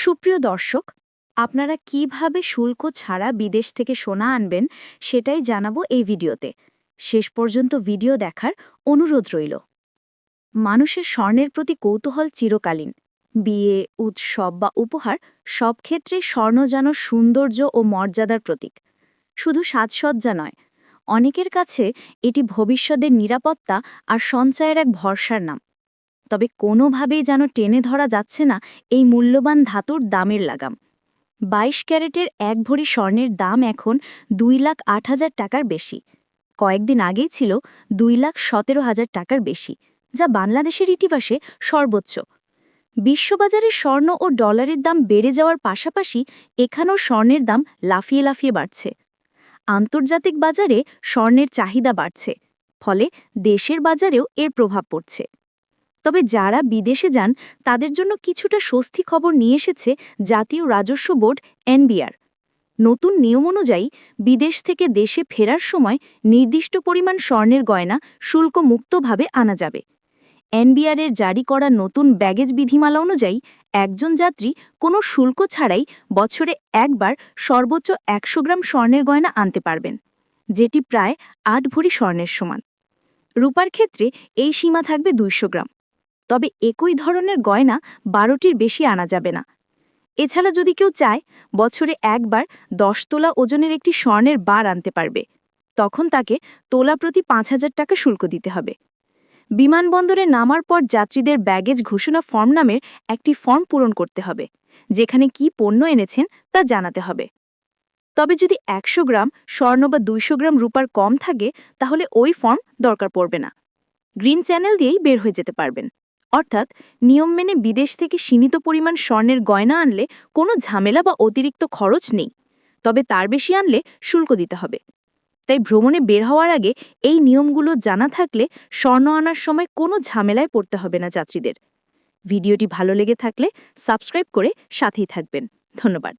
সুপ্রিয় দর্শক, আপনারা কীভাবে শুল্ক ছাড়া বিদেশ থেকে সোনা আনবেন সেটাই জানাব এই ভিডিওতে। শেষ পর্যন্ত ভিডিও দেখার অনুরোধ রইল। মানুষের স্বর্ণের প্রতি কৌতূহল চিরকালীন। বিয়ে, উৎসব বা উপহার সব ক্ষেত্রে স্বর্ণ যেন সৌন্দর্য ও মর্যাদার প্রতীক। শুধু সাজসজ্জা নয়, অনেকের কাছে এটি ভবিষ্যতের নিরাপত্তা আর সঞ্চয়ের এক ভরসার নাম। তবে কোনোভাবেই যেন টেনে ধরা যাচ্ছে না এই মূল্যবান ধাতুর দামের লাগাম। বাইশ ক্যারেটের এক ভরি স্বর্ণের দাম এখন দুই লাখ আট হাজার টাকার বেশি। কয়েকদিন আগেই ছিল দুই লাখ সতেরো হাজার টাকার বেশি, যা বাংলাদেশের ইতিবাসে সর্বোচ্চ। বিশ্ববাজারে স্বর্ণ ও ডলারের দাম বেড়ে যাওয়ার পাশাপাশি এখানেও স্বর্ণের দাম লাফিয়ে লাফিয়ে বাড়ছে। আন্তর্জাতিক বাজারে স্বর্ণের চাহিদা বাড়ছে, ফলে দেশের বাজারেও এর প্রভাব পড়ছে। তবে যারা বিদেশে যান, তাদের জন্য কিছুটা স্বস্তি খবর নিয়ে এসেছে জাতীয় রাজস্ব বোর্ড, এনবিআর। নতুন নিয়ম অনুযায়ী, বিদেশ থেকে দেশে ফেরার সময় নির্দিষ্ট পরিমাণ স্বর্ণের গয়না শুল্ক মুক্তভাবে আনা যাবে। এনবিআরের জারি করা নতুন ব্যাগেজ বিধিমালা অনুযায়ী, একজন যাত্রী কোনো শুল্ক ছাড়াই বছরে একবার সর্বোচ্চ একশো গ্রাম স্বর্ণের গয়না আনতে পারবেন, যেটি প্রায় আট ভরি স্বর্ণের সমান। রূপার ক্ষেত্রে এই সীমা থাকবে দুইশো গ্রাম। তবে একই ধরনের গয়না বারোটির বেশি আনা যাবে না। এছাড়া যদি কেউ চায়, বছরে একবার দশ তোলা ওজনের একটি স্বর্ণের বার আনতে পারবে। তখন তাকে তোলা প্রতি পাঁচ হাজার টাকা শুল্ক দিতে হবে। বিমানবন্দরে নামার পর যাত্রীদের ব্যাগেজ ঘোষণা ফর্ম নামের একটি ফর্ম পূরণ করতে হবে, যেখানে কি পণ্য এনেছেন তা জানাতে হবে। তবে যদি একশো গ্রাম স্বর্ণ বা দুইশো গ্রাম রূপার কম থাকে, তাহলে ওই ফর্ম দরকার পড়বে না। গ্রিন চ্যানেল দিয়েই বের হয়ে যেতে পারবেন। অর্থাৎ নিয়ম মেনে বিদেশ থেকে সীমিত পরিমাণ স্বর্ণের গয়না আনলে কোনো ঝামেলা বা অতিরিক্ত খরচ নেই। তবে তার বেশি আনলে শুল্ক দিতে হবে। তাই ভ্রমণে বের হওয়ার আগে এই নিয়মগুলো জানা থাকলে স্বর্ণ আনার সময় কোনো ঝামেলায় পড়তে হবে না যাত্রীদের। ভিডিওটি ভালো লেগে থাকলে সাবস্ক্রাইব করে সাথেই থাকবেন। ধন্যবাদ।